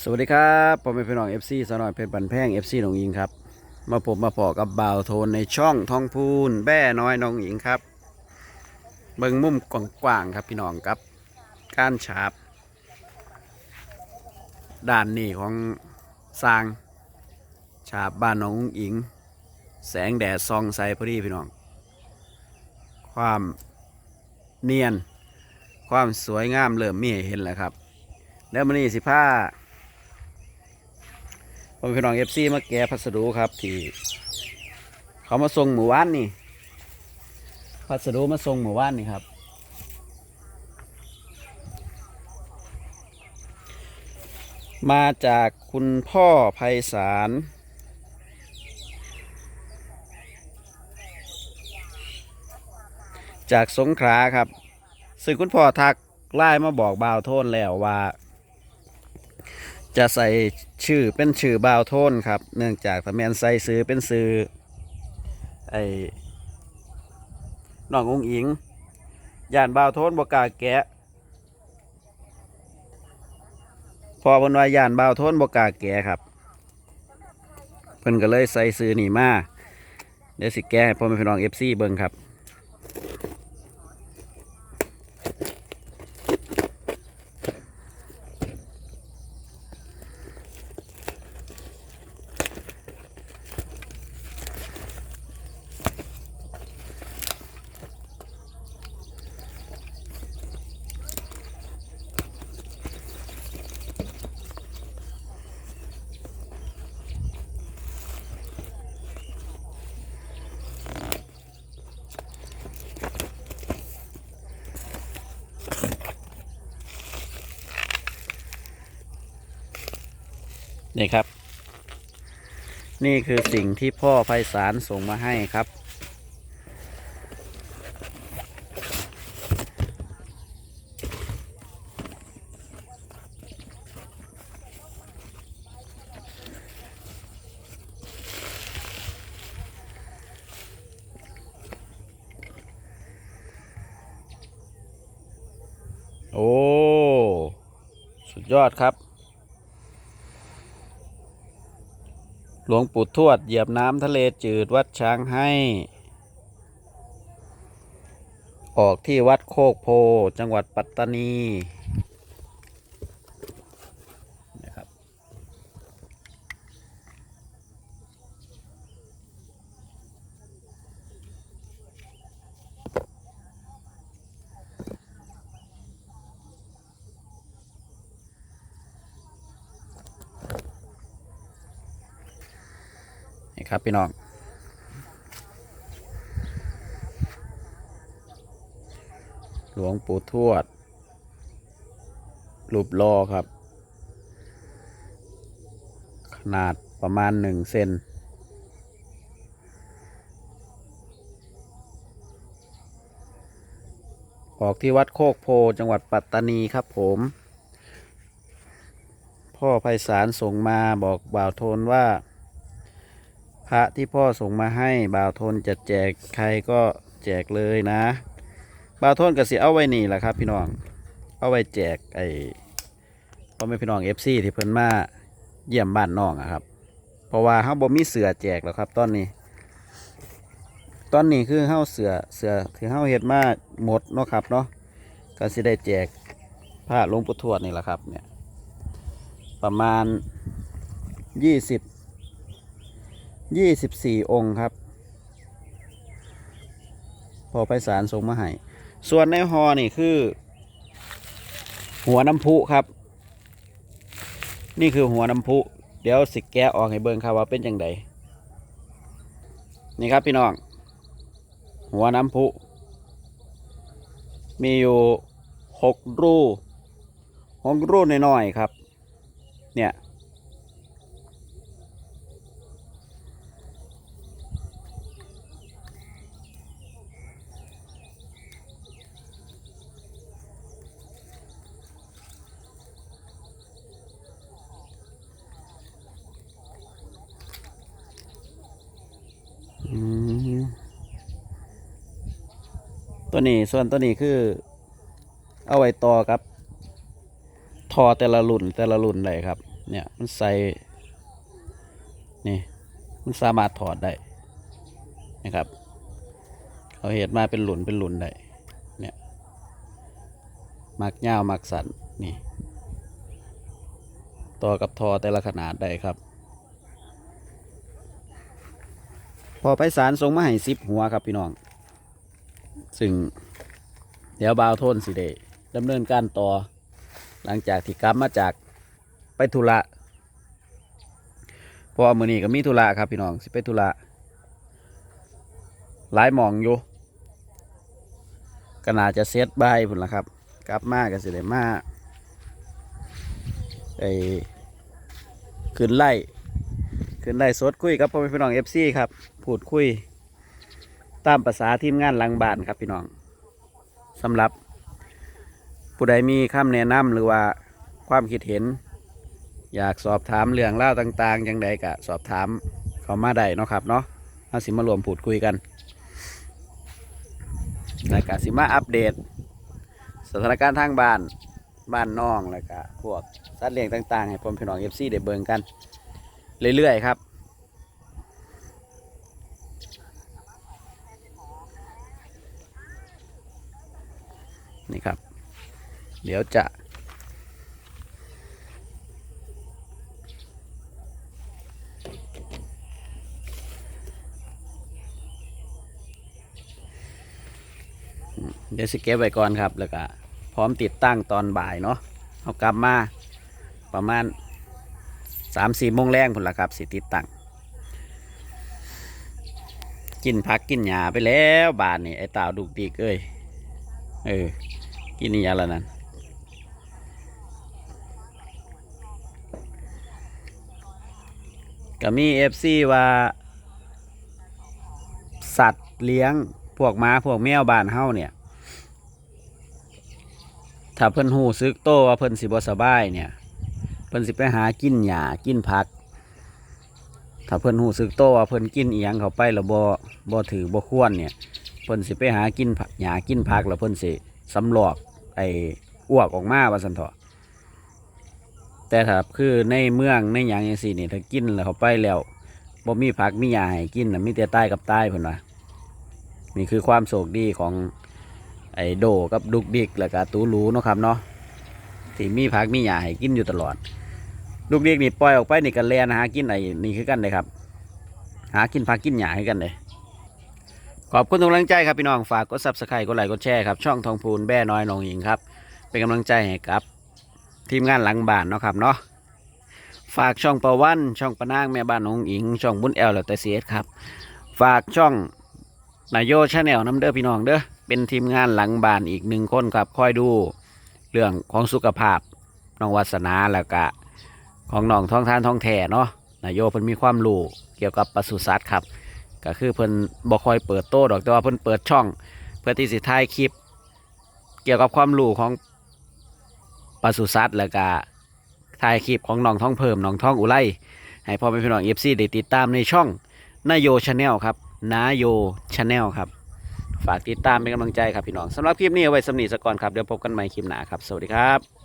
สวัสดีครับผมเป็นพี่น้อง FC สนอยเพชรบันแพง FC หนองอิงครับ มาผมมาพอกับบ่าวโทนในช่องทองพูนแบ่น้อยหนองอิงครับ เบิ่งมุมกว้างๆครับพี่น้องครับ การฉาบ ด้านนี้ของสร้างฉาบบ้านหนองอิง แสงแดดส่องใสพอดีพี่น้อง ความเนียน ความสวยงามเริ่มมีเห็นแล้วครับ แล้วมันนี่สิผ้า ผมพี่น้องเอฟซีมาแกะพัสดุครับที่เขามาส่งหมู่บ้านนี่พัสดุมาส่งหมู่บ้านนี่ครับ มาจากคุณพ่อไพศาลจากสงขลาครับ ซึ่งคุณพ่อทักไล่มาบอกบ่าวโทนแล้วว่า จะใส่ชื่อเป็นชื่อบาวโทนครับ เนื่องจากถ้าแมนใส่ซื้อเป็นซื้อไอ้น้ององอิงย่านบาวโทนบกาแกะ พอเพิ่นว่าย่านบาวโทนบกาแกะครับ เพิ่นก็เลยใส่ซื้อนี่มาเดี๋ยวสิแกะให้พ่อแม่พี่น้องเอฟซีเบิ่งครับ นี่ครับ นี่คือสิ่งที่พ่อไพศาลส่งมาให้ครับ โอ้ สุดยอดครับ หลวงปู่ทวดเหยียบน้ำทะเลจืดวัดช้างให้ ออกที่วัดโคกโพ จังหวัดปัตตานี นี่ครับพี่น้องหลวงปู่ทวดรูปรอครับ ขนาดประมาณหนึ่งเซนออกที่วัดโคกโพจังหวัดปัตตานีครับผม พ่อไพศาลส่งมาบอกบ่าวโทนว่า พระที่พ่อส่งมาให้บ่าวทนจะแจกใครก็แจกเลยนะบาวทนก็สิเอาไว้นี่แหละครับพี่น้อง เอาไว้แจกไอ้พ่อแม่พี่น้องเอฟซีที่เพิ่นมาเยี่ยมบ้านน้องอะครับ เพราะว่าเฮาบ่มีเสือแจกแล้วครับ ตอนนี้ ตอนนี้คือเฮาเสือเสือที่เฮาเฮ็ดมาหมดเนาะครับเนาะก็สิได้แจกพระหลวงปู่ทวดนี่แหละครับเนี่ยประมาณยี่สิบ ยี่สิบสี่องค์ครับ พอไปสารส่งมาให้ส่วนในฮอนี่คือ หัวน้ำพุครับ นี่คือหัวน้ำพุ เดี๋ยวสิแกะออกให้เบิ่งครับว่าเป็นยังไงนี่ครับพี่น้อง หัวน้ำพุ มีอยู่หกรูหกรูน้อยๆครับ เนี่ย ตัวนี้ส่วนตัวนี้คือ เอาไว้ต่อครับ ทอแต่ละรุ่นแต่ละรุ่นเลยครับ เนี่ยมันใส่นี่มันสามารถถอดได้นะครับเขาเห็ดมาเป็นหลุนเป็นหลุนได้เนี่ยมักเง่าวมักสันนี่ต่อกับทอแต่ละขนาดได้ครับ พอไปสารทรงมาให้สิบหัวครับพี่น้อง ซึ่งเดี๋ยวบาวโทนสิเดดำเนินการต่อ หลังจากที่กลับมาจากไปธุระพราะว่ามือนี้ก็มีธุระครับพี่น้องสิไปธุระหลายหมองอยู่ก็น่าจะเซตใบายพุ่นละครับ กลับมาก็สิได้มาไอ้ขึ้นไล่ขึ้นไล่สดคุยกับพ่อแม่พี่น้องเอฟซีครับ พูดคุย ตามภาษาทีมงานหลังบ้านครับพี่น้องสำหรับ ผู้ใดมีคำแนะนำหรือว่าความคิดเห็น อยากสอบถามเรื่องเล่าวต่างๆยังใดก็สอบถามเขามาได้เนาะครับเนาะเอาสิมารวมพูดคุยกันแล้วก็สิมาอัปเดต สถานการณ์ทางบ้านบ้านน้องแล้วก็พวกสัตว์เลี้ยงต่างๆให้พ่อพี่น้องเอฟซีได้เบิ่งกัน เรื่อยๆครับ นี่ครับ เดี๋ยวจะ เดี๋ยวสเก็บไว้ก่อนครับ แล้วก็พร้อมติดตั้งตอนบ่ายเนาะเอากลับมาประมาณสามสี่โมงแรงผลละครับ สิติดตั้งกินพักกินหญ้าไปแล้วบาทนี่ไอ้ต่าดุกดิกเอ้ย เออ กินนี่ยังละนั่นก็มีเอฟซีว่า สัตว์เลี้ยงพวกม้าพวกแมวบ้านเฮาเนี่ย ถ้าเพิ่นหูซึกโตว่าเพิ่นสิบ่สบายเนี่ย เพิ่นสิไปหากินหญ้ากินผัก ถ้าเพิ่นหูซึกโตว่าเพิ่นกินเอียงเข้าไปแล้วบ่บ่ถือบ่ควรเนี่ย เพิ่นสิไปหากินหญ้ากินผักแล้วเพิ่นสิ สำหรอกไอ้อ้วกออกมาว่าซั่นเถาะแต่ถ้าคือในเมืองในหยังจังซี่นี่ถ้ากินแล้วเขาไปแล้วบ่มีผักมีหญ้าให้กินน่ะมีแต่ตายกับใตายเพิ่นว่านี่คือความโชคดีของไอ้โดกับดุกดิกแล้วก็ตูรูเนาะครับเนาะที่มีผักมีหญ้าให้กินอยู่ตลอดลูกเด็กนี่ปล่อยออกไปนี่กันแลนหากินไอ้นี่คือกันเลยครับ หากินผักกินหญ้าให้กันเลย ขอบคุณทุกกำลังใจครับพี่น้องฝากกดซับสไครต์กดไลค์กดแชร์ครับช่องทองพูนแบ่น้อยน้องหญิงครับ เป็นกำลังใจให้ครับ ทีมงานหลังบ้านเนาะครับเนาะฝากช่องประวันช่องปะนางแม่บ้านน้องหญิง ช่องบุญแอลแล้วแต่เสียครับ ฝากช่องนายโยชาแนลน้ำเด้อพี่น้องเด้อเป็นทีมงานหลังบ้านอีกหนึ่งคนครับคอยดูเรื่องของสุขภาพน้องวัสนาแล้วก็ของน้องท้องทานท้องแท่เนาะนายโยเพิ่นมีความรู้เกี่ยวกับปศุสัตว์ครับ ก็คือเพิ่นบ่ค่อยเปิดโต้ดอกแต่ว่าเพิ่นเปิดช่อง เพื่อที่สิถ่ายคลิป เกี่ยวกับความรู้ของปศุสัตว์แล้วก็ถ่ายคลิปของน้องท้องเพิ่มน้องท้องอุไรให้พ่อแม่พี่น้องเอฟซีได้ติดตามในช่องนายโยชาแนลครับนายโยชาแนลครับ ฝากติดตามเป็นกำลังใจครับพี่น้องสำหรับคลิปนี้เอาไว้สำนีสก่อนครับ เดี๋ยวพบกันใหม่คลิปหน้าครับ สวัสดีครับ